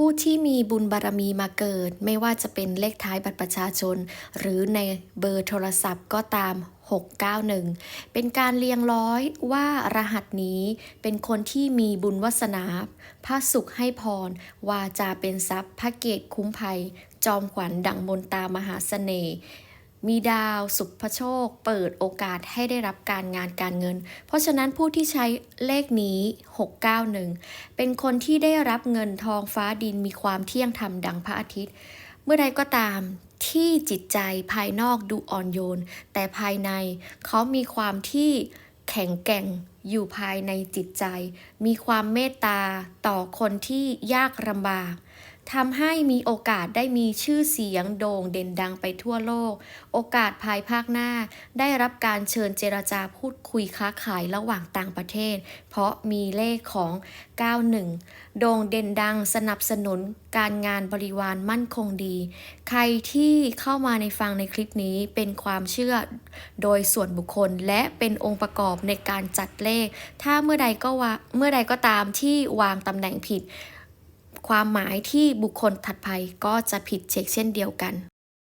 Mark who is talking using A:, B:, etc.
A: ผู้ที่มีบุญบารมีมาเกิด ไม่ว่าจะเป็นเลขท้ายบัตรประชาชน หรือในเบอร์โทรศัพท์ก็ตาม 691 เป็นการเรียงร้อยว่ารหัสนี้เป็นคนที่มีบุญวาสนาพระสุขให้พร วาจาเป็นทรัพย์ พระเกตคุ้มภัย จอมขวัญดังมนตามหาเสน่ห์ มีดาวสุภโชค เปิดโอกาสให้ได้รับการงานการเงิน เพราะฉะนั้นผู้ที่ใช้เลขนี้ 691 เป็นคนที่ได้รับเงินทองฟ้าดินมีความเที่ยงธรรมดังพระอาทิตย์ เมื่อใดก็ตามที่จิตใจภายนอกดูอ่อนโยน แต่ภายในเขามีความที่แข็งแกร่งอยู่ภายในจิตใจ มีความเมตตาต่อคนที่ยากลำบาก ทำให้มีโอกาสได้มีชื่อเสียงโด่งเด่นดังไปทั่วโลก โอกาสภายภาคหน้า ได้รับการเชิญเจรจาพูดคุยค้าขายระหว่างต่างประเทศ เพราะมีเลขของ 91 โด่งเด่นดังสนับสนุนการงานบริวารมั่นคงดี ใครที่เข้ามาในฟังในคลิปนี้เป็นความเชื่อโดยส่วนบุคคลและเป็นองค์ประกอบในการจัดเลข ถ้าเมื่อใดก็ว่าเมื่อใดก็ตามที่วางตำแหน่งผิด ความหมายที่บุคคลถัดไปก็จะผิดเช็คเช่นเดียวกัน